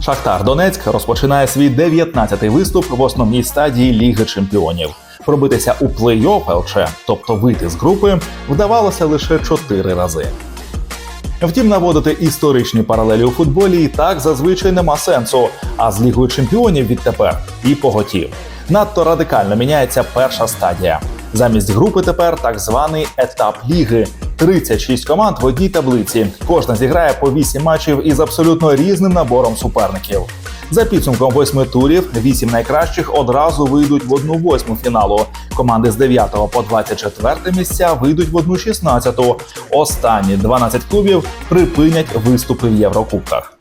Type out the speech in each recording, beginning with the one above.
Шахтар Донецьк розпочинає свій 19-й виступ в основній стадії Ліги Чемпіонів. Пробитися у плей-офф ЛЧ, тобто вийти з групи, вдавалося лише 4 рази. Втім, наводити історичні паралелі у футболі і так зазвичай нема сенсу. А з Лігою чемпіонів відтепер і поготів. Надто радикально міняється перша стадія. Замість групи тепер так званий етап ліги. 36 команд в одній таблиці. Кожна зіграє по 8 матчів із абсолютно різним набором суперників. За підсумком восьми турів, вісім найкращих одразу вийдуть в одну восьму фіналу. Команди з 9 по 24 місця вийдуть в одну 16. Останні 12 клубів припинять виступи в Єврокубках.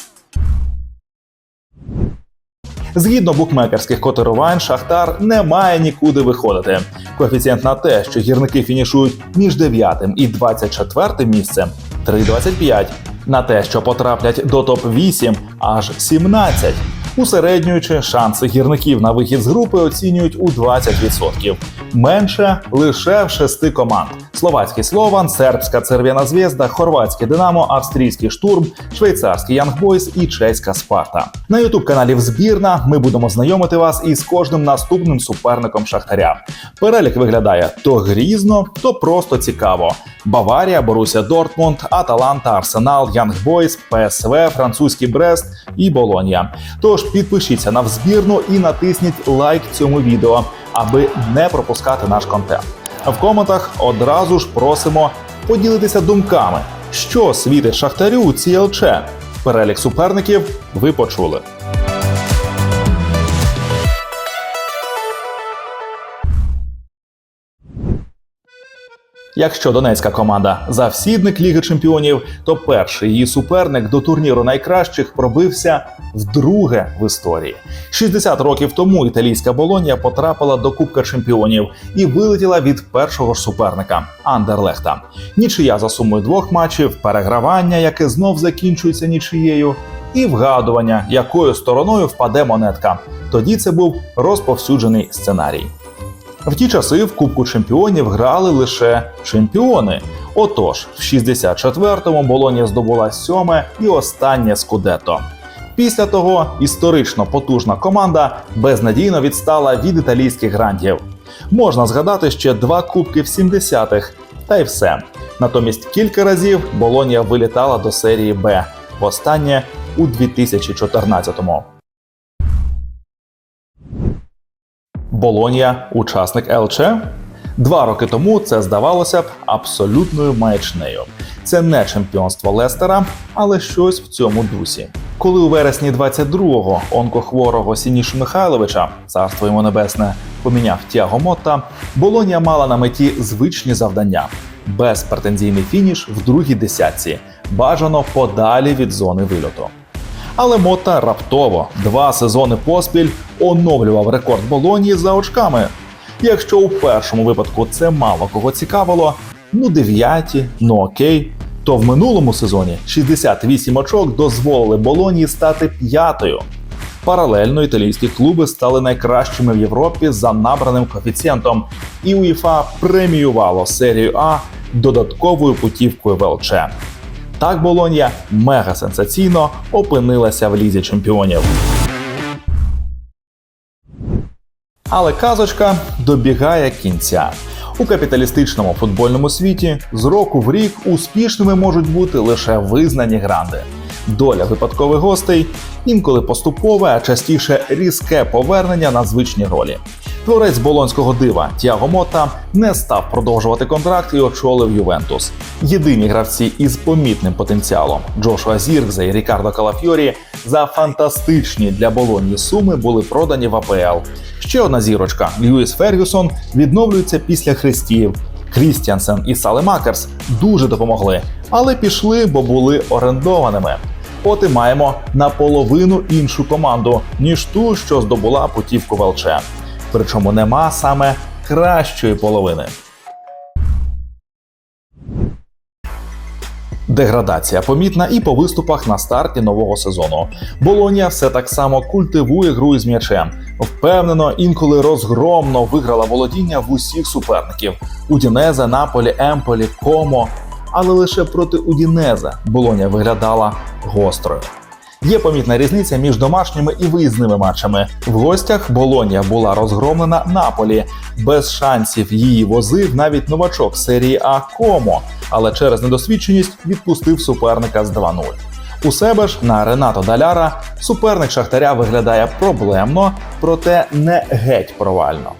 Згідно букмекерських котирувань, Шахтар не має нікуди виходити. Коефіцієнт на те, що гірники фінішують між 9 і 24 місцем 3,25. На те, що потраплять до топ-8 аж 17. Усереднюючи, шанси гірників на вихід з групи оцінюють у 20%. Менше лише в шести команд: словацький Слован, сербська Церв'яна Звєзда, хорватське Динамо, австрійський штурм, швейцарський Янгбойс і чеська Спарта. На ютуб каналі Взбірна ми будемо знайомити вас із кожним наступним суперником Шахтаря. Перелік виглядає то грізно, то просто цікаво. Баварія, Боруся Дортмунд, Аталанта, Арсенал, Янгбойс, ПСВ, французький Брест і Болонія. Тож підпишіться на взбірну і натисніть лайк цьому відео, аби не пропускати наш контент. В коментах одразу ж просимо поділитися думками, що світить Шахтарю у цій. Перелік суперників ви почули. Якщо донецька команда завсідник Ліги Чемпіонів, то перший її суперник до турніру найкращих пробився вдруге в історії. 60 років тому італійська Болонія потрапила до Кубка Чемпіонів і вилетіла від першого ж суперника Андерлехта. Нічия за сумою двох матчів, перегравання, яке знов закінчується нічиєю, і вгадування, якою стороною впаде монетка. Тоді це був розповсюджений сценарій. В ті часи в Кубку чемпіонів грали лише чемпіони. Отож, в 64-му Болонія здобула сьоме і останнє скудето. Після того історично потужна команда безнадійно відстала від італійських грантів. Можна згадати ще два кубки в 70-х, та й все. Натомість кілька разів Болонія вилітала до серії Б, востаннє у 2014-му. Болонія учасник ЛЧ? Два роки тому це здавалося б абсолютною маячнею. Це не чемпіонство Лестера, але щось в цьому дусі. Коли у вересні 22-го онкохворого Сінішу Михайловича, царство йому небесне, поміняв Тяго Мотта, Болонія мала на меті звичні завдання: безпретензійний фініш в другій десятці, бажано подалі від зони вильоту. Але Мота раптово два сезони поспіль оновлював рекорд Болонії за очками. Якщо у першому випадку це мало кого цікавило, ну дев'яті, ну окей. То в минулому сезоні 68 очок дозволили Болонії стати п'ятою. Паралельно італійські клуби стали найкращими в Європі за набраним коефіцієнтом, і УЄФА преміювало серію А додатковою путівкою в ЛЧ. Так Болонія мега сенсаційно опинилася в лізі чемпіонів. Але казочка добігає кінця. У капіталістичному футбольному світі з року в рік успішними можуть бути лише визнані гранди. Доля випадкових гостей інколи поступове, а частіше різке повернення на звичні ролі. Творець болонського дива Тіаго Мота не став продовжувати контракт і очолив Ювентус. Єдині гравці із помітним потенціалом Джошуа Зіркза і Рікардо Калафьорі за фантастичні для Болонії суми були продані в АПЛ. Ще одна зірочка Льюіс Фергюсон відновлюється після хрестів. Крістіансен і Салемакерс дуже допомогли, але пішли, бо були орендованими. От і маємо наполовину іншу команду, ніж ту, що здобула путівку в ЛЧ. Причому нема саме кращої половини. Деградація помітна і по виступах на старті нового сезону. Болонія все так само культивує гру із м'ячем. Впевнено, інколи розгромно виграла володіння в усіх суперників: Удінеза, Наполі, Емполі, Комо. Але лише проти Удінеза Болонія виглядала гострою. Є помітна різниця між домашніми і виїзними матчами. В гостях Болонія була розгромлена Наполі. Без шансів її возив навіть новачок серії А Комо, але через недосвідченість відпустив суперника з 2-0. У себе ж на Ренато Даляра суперник Шахтаря виглядає проблемно, проте не геть провально.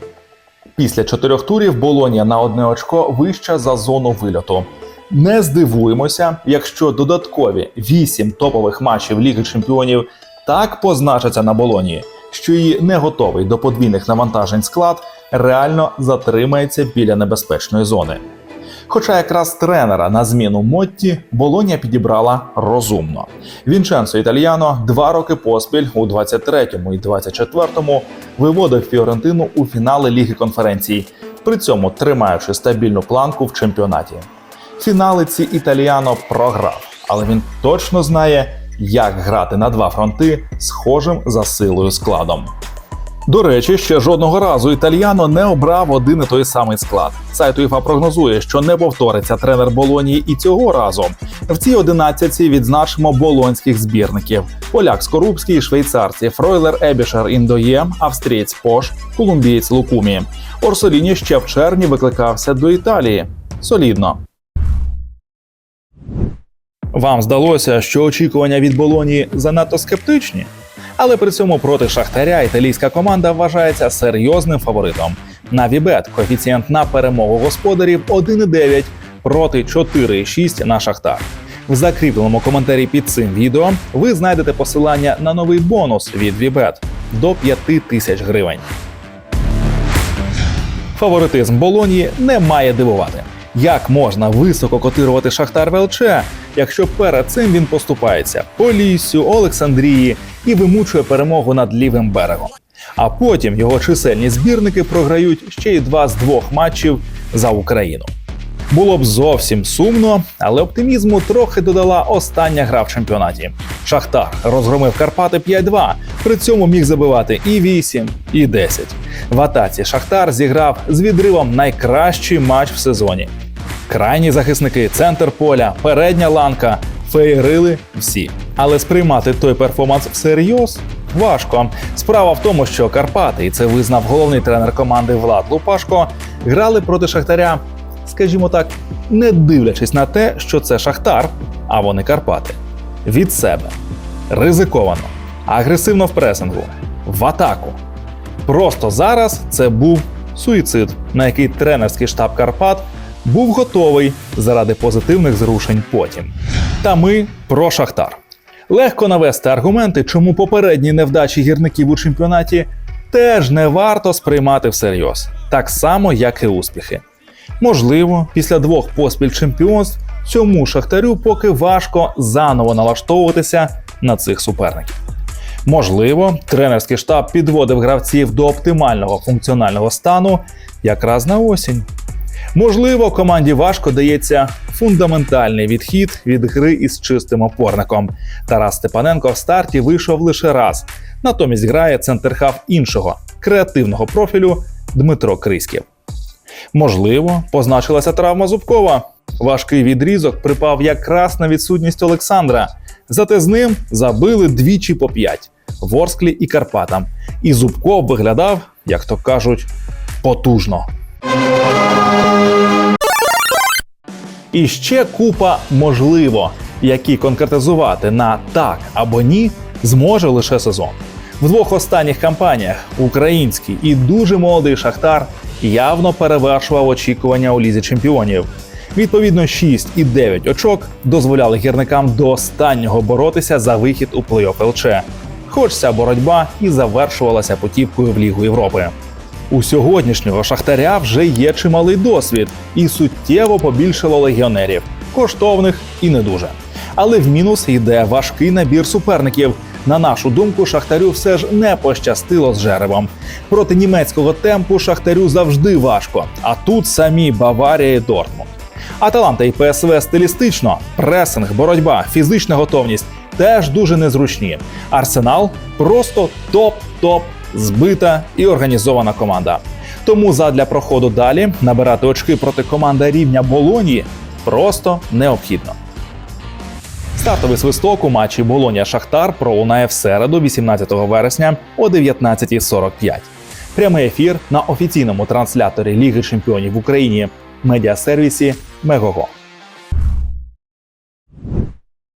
Після чотирьох турів Болонія на одне очко вища за зону вильоту. Не здивуємося, якщо додаткові вісім топових матчів Ліги Чемпіонів так позначаться на Болонії, що її не готовий до подвійних навантажень склад реально затримається біля небезпечної зони. Хоча якраз тренера на зміну Мотті Болонія підібрала розумно. Вінченцо Італіано два роки поспіль у 23-му і 24-му виводив Фіорентину у фінали Ліги конференцій, при цьому тримаючи стабільну планку в чемпіонаті. Фінали ці Італіано програв, але він точно знає, як грати на два фронти схожим за силою складом. До речі, ще жодного разу італьяно не обрав один і той самий склад. Сайт УЄФА прогнозує, що не повториться тренер Болонії і цього разу. В цій одинадцятці відзначимо болонських збірників: поляк Скорубський, швейцарці Фройлер Ебішер Індоє, австрієць Пош, колумбієць Лукумі. Орсоліні ще в червні викликався до Італії. Солідно. Вам здалося, що очікування від Болоні занадто скептичні? Але при цьому проти Шахтаря італійська команда вважається серйозним фаворитом. На Вібет коефіцієнт на перемогу господарів 1,9 проти 4,6 на Шахтар. В закріпленому коментарі під цим відео ви знайдете посилання на новий бонус від Вібет до 5 тисяч гривень. Фаворитизм Болонії не має дивувати. Як можна високо котирувати Шахтар ВЛЧ, якщо перед цим він поступається Поліссю, Олександрії і вимучує перемогу над лівим берегом. А потім його чисельні збірники програють ще й два з двох матчів за Україну. Було б зовсім сумно, але оптимізму трохи додала остання гра в чемпіонаті. Шахтар розгромив Карпати 5-2, при цьому міг забивати і 8, і 10. В атаці Шахтар зіграв з відривом найкращий матч в сезоні. Крайні захисники, центр поля, передня ланка феєрили всі. Але сприймати той перформанс всерйоз важко. Справа в тому, що Карпати, і це визнав головний тренер команди Влад Лупашко, грали проти Шахтаря, скажімо так, не дивлячись на те, що це Шахтар, а вони Карпати. Від себе ризиковано, агресивно в пресингу, в атаку. Просто зараз це був суїцид, на який тренерський штаб Карпат був готовий заради позитивних зрушень потім. Та ми про Шахтар. Легко навести аргументи, чому попередні невдачі гірників у чемпіонаті теж не варто сприймати всерйоз, так само, як і успіхи. Можливо, після двох поспіль чемпіонств цьому шахтарю поки важко заново налаштовуватися на цих суперників. Можливо, тренерський штаб підводив гравців до оптимального функціонального стану якраз на осінь. Можливо, команді важко дається фундаментальний відхід від гри із чистим опорником. Тарас Степаненко в старті вийшов лише раз. Натомість грає центрхав іншого креативного профілю Дмитро Криськів. Можливо, позначилася травма Зубкова. Важкий відрізок припав якраз на відсутність Олександра. Зате з ним забили двічі по п'ять Ворсклі і Карпатам. І Зубков виглядав, як то кажуть, потужно. І ще купа можливо, які конкретизувати на так або ні зможе лише сезон. В двох останніх кампаніях український і дуже молодий Шахтар явно перевершував очікування у лізі чемпіонів. Відповідно, 6 і 9 очок дозволяли гірникам до останнього боротися за вихід у плей-офф ЛЧ. Хоч ця боротьба і завершувалася путівкою в Лігу Європи. У сьогоднішнього шахтаря вже є чималий досвід і суттєво побільшало легіонерів, коштовних і не дуже. Але в мінус йде важкий набір суперників. На нашу думку, шахтарю все ж не пощастило з жеребом. Проти німецького темпу шахтарю завжди важко. А тут самі Баварія і Дортмунд. Аталанта і ПСВ стилістично, пресинг, боротьба, фізична готовність теж дуже незручні. Арсенал просто топ-топ збита і організована команда. Тому задля проходу далі набирати очки проти команди рівня Болонії просто необхідно. Стартовий свисток у матчі Болоня Шахтар пролунає в середу, 18 вересня о 19.45. Прямий ефір на офіційному трансляторі Ліги Чемпіонів в Україні медіасервісі Мегого.